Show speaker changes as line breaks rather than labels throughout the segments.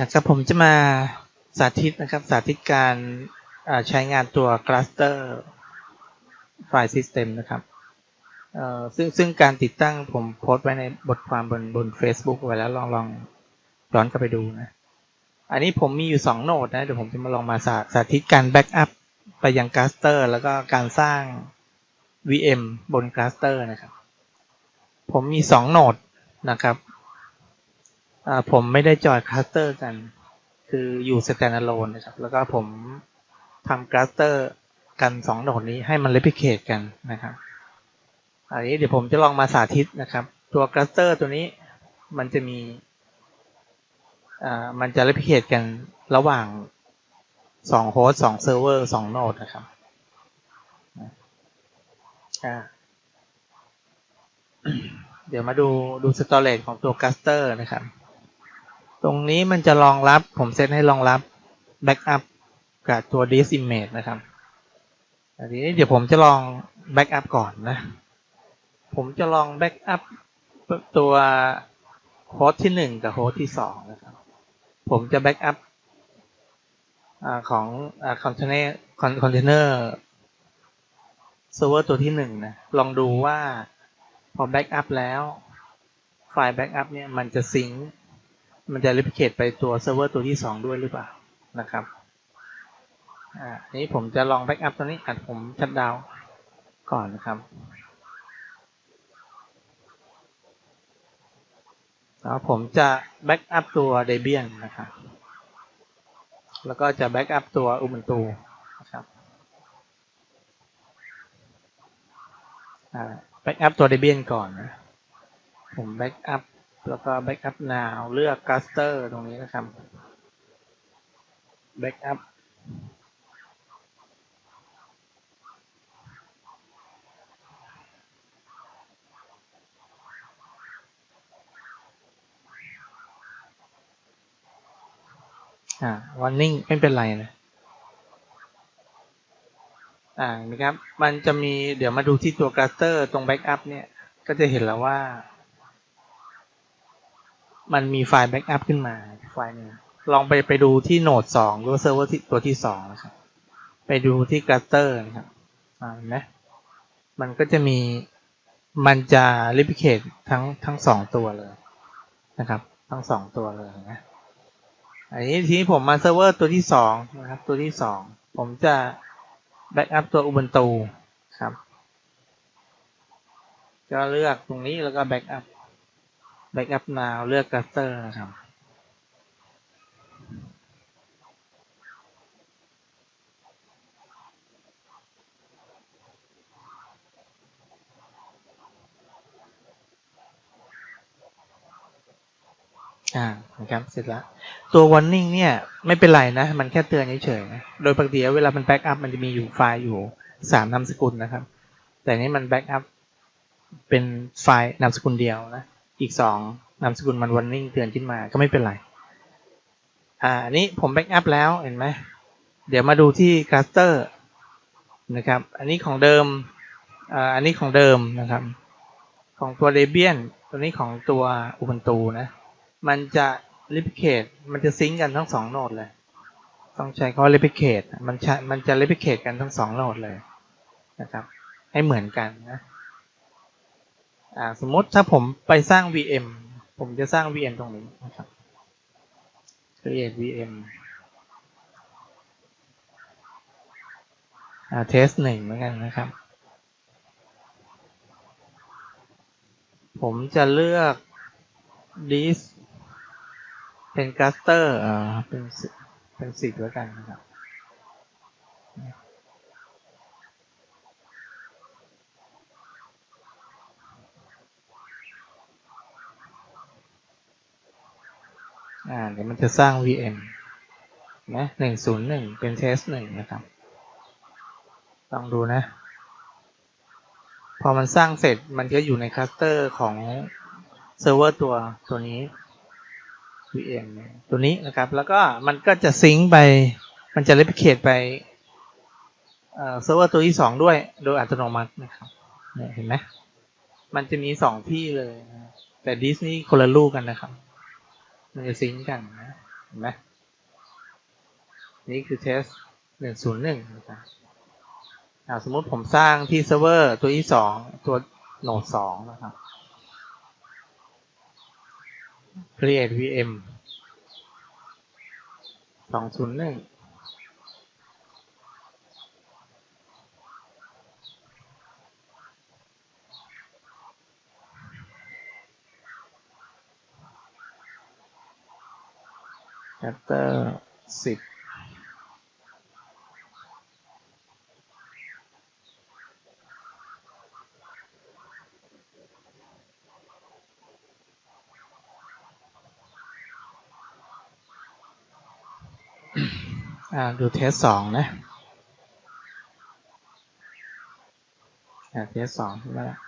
นะครับผมจะมาสาธิตนะครับสาธิตการใช้งานตัว Cluster File System นะครับซึ่งซึ่งการติดตั้งผมโพสต์ไว้ในบทความบนบน Facebook ไว้แล้วลองลองย้อนกลับไปดูนะ อันนี้ผมมีอยู่ 2 โนดนะ เดี๋ยวผมจะมาลองมาสาสาธิตการแบ็กอัพไปยัง Cluster แล้วก็การสร้าง VM บน Cluster นะครับ ผมมี 2 โนดนะครับ ผมไม่ได้จอย Cluster กัน คืออยู่ standalone นะครับ แล้วก็ผมทำ Cluster กัน2โหนดนี้ให้มัน replicate กันนะครับ อันนี้เดี๋ยวผมจะลองมาสาธิตนะครับ ตัว Cluster ตัวนี้มันจะมีอ่ามันจะ replicate กันระหว่างสองโฮสต์สองเซิร์ฟเวอร์สองโนดนะครับเดี๋ยวมาดูดูสตอเรจของตัว cluster นะครับ ตรงนี้มันจะรองรับผมเซตให้รองรับ backup กับตัว disk image นะครับอันนี้เดี๋ยวผมจะลอง backup ก่อนนะ ผมจะลอง backup ตัวโฮสต์ที่หนึ่งกับโฮสต์ที่สองนะครับ ผมจะ backup อของคอนเทนเนอร์คอนเทนเนอร์เซิร์ฟเวอร์ตัวที่หนึ่งนะ ลองดูว่าพอแบ็กอัพแล้ว ไฟล์แบ็กอัพเนี่ยมันจะซิงค์ มันจะ replicate ไปตัวเซิร์ฟเวอร์ตัวที่สองด้วยหรือเปล่านะครับอ่านี้ผมจะลองแบ็กอัพตัวนี้อัดผมชัดดาวก่อนนะครับแล้วผมจะแบ็กอัพตัว Debian นะครับแล้วก็จะแบ็กอัพตัว Ubuntu นะครับแบ็กอัพตัว Debian ก่อนนะผมแบ็กอัพ แล้วก็แบ็กอัพ now เลือก cluster ตรงนี้นะครับแบ็กอัพอ่า warning ไม่เป็นไรนะอ่านะครับ มันจะมีเดี๋ยวมาดูที่ตัว cluster ตรง backup เนี่ย ก็จะเห็นแล้วว่า มันมีไฟล์ backup ขึ้นมาไฟล์นึงลองไปไปดูที่โหนดสองหรือเซิร์ฟเวอร์ที่ตัวที่สองนะครับ ไปดูที่ cluster นะครับอ่าเห็นไหมมันก็จะมีมันจะ replicate ทั้งทั้งสองตัวเลยนะครับ ทั้งสองตัวเลยนะอันนี้ทีนี้ผมมาเซิร์ฟเวอร์ตัวที่สองนะครับ ตัวที่สองผมจะแบ็กอัพตัว Ubuntu ครับ ก็เลือกตรงนี้แล้วก็แบ็กอัพ แบ็กอัพ now เลือก cluster นะครับ อ่านะครับเสร็จแล้ว ตัว warning เนี่ย ไม่เป็นไรนะ มันแค่เตือนเฉยๆนะ โดยปกติเวลามันแบ็กอัพมันจะมีอยู่ไฟล์อยู่สามนามสกุลนะครับ แต่นี้มันแบ็กอัพเป็นไฟล์นามสกุลเดียวนะ อีกสองนามสกุลมัน warning เตือนขึ้นมาก็ไม่เป็นไร อ่าอันนี้ผมแบ็กอัพแล้วเห็นไหมเดี๋ยวมาดูที่ cluster นะครับ อันนี้ของเดิมอ่าอันนี้ของเดิมนะครับ ของตัว Debian ตัวนี้ของตัว Ubuntu นะ มันจะ replicate มันจะซิงกันทั้งสองโนดเลย ต้องใช้คำว่า replicate มันมันจะ replicate กันทั้งสองโนดเลยนะครับ ให้เหมือนกันนะ อ่าสมมติถ้าผมไปสร้าง VM ผมจะสร้าง VM ตรงนี้นะครับ create VM อ่า test หนึ่งเหมือนกันนะครับ ผมจะเลือก disk เป็น cluster อ่าเป็นเป็นสิบแล้วกันนะครับ อ่าเดี๋ยวมันจะสร้าง VM นะหนึ่งศูนย์หนึ่งเป็น test หนึ่งนะครับลองดูนะ พอมันสร้างเสร็จมันก็อยู่ในคลัสเตอร์ของเซิร์ฟเวอร์ตัวตัวนี้ VM ตัวนี้นะครับ แล้วก็มันก็จะซิงค์ไป มันจะ replicate ไปเอ่อเซิร์ฟเวอร์ตัวที่สองด้วย โดยอัตโนมัตินะครับเนี่ยเห็นไหมมันจะมีสองที่เลย แต่ดิสนี่คนละลูกกันนะครับ มันจะซิงกันนะเห็นไหมนี่คือเทสหนึ่งศูนย์หนึ่งนะครับอ่าสมมติผมสร้างที่เซิร์ฟเวอร์ตัวที่สองตัวโหนดสองนะครับ create vm สองศูนย์หนึ่ง chapter สิบอ่าดูเทสสองนะเทสสองขึ้นมล้ว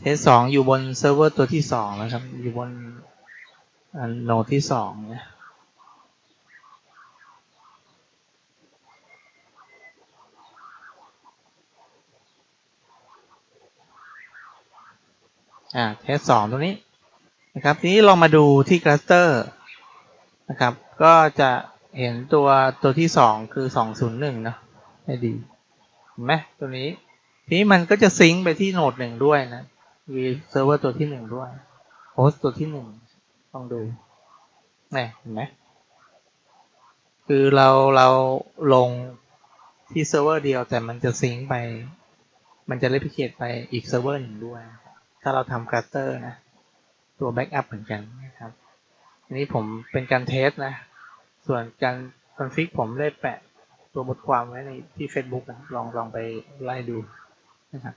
เทสสองอยู่บนเซิร์ฟเวอร์ตัวที่สองนะครับ อยู่บนอันโนดที่สองนะอ่าเทสสองตรงนี้นะครับทีนี้เรามาดูที่คลัสเตอร์นะครับ ก็จะเห็นตัวตัวที่สองคือสองศูนย์หนึ่งนะให้ดีเห็นไหมตัวนี้ทีนี้มันก็จะซิงค์ไปที่โนดหนึ่งด้วยนะ มีเซิร์ฟเวอร์ตัวที่หนึ่งด้วยโฮสต์ตัวที่หนึ่งต้องดูนี่เห็นไหมคือเราเราลงที่เซิร์ฟเวอร์เดียวแต่มันจะซิงค์ไป มันจะเลพิเคทไปอีกเซิร์ฟเวอร์หนึ่งด้วย ถ้าเราทำคลัสเตอร์นะ ตัวแบ็กอัพเหมือนกันนะครับ อันนี้ผมเป็นการเทสนะ ส่วนการคอนฟิกผมได้แปะตัวบทความไว้ในที่ Facebook นะลองลองไปไล่ดูนะครับ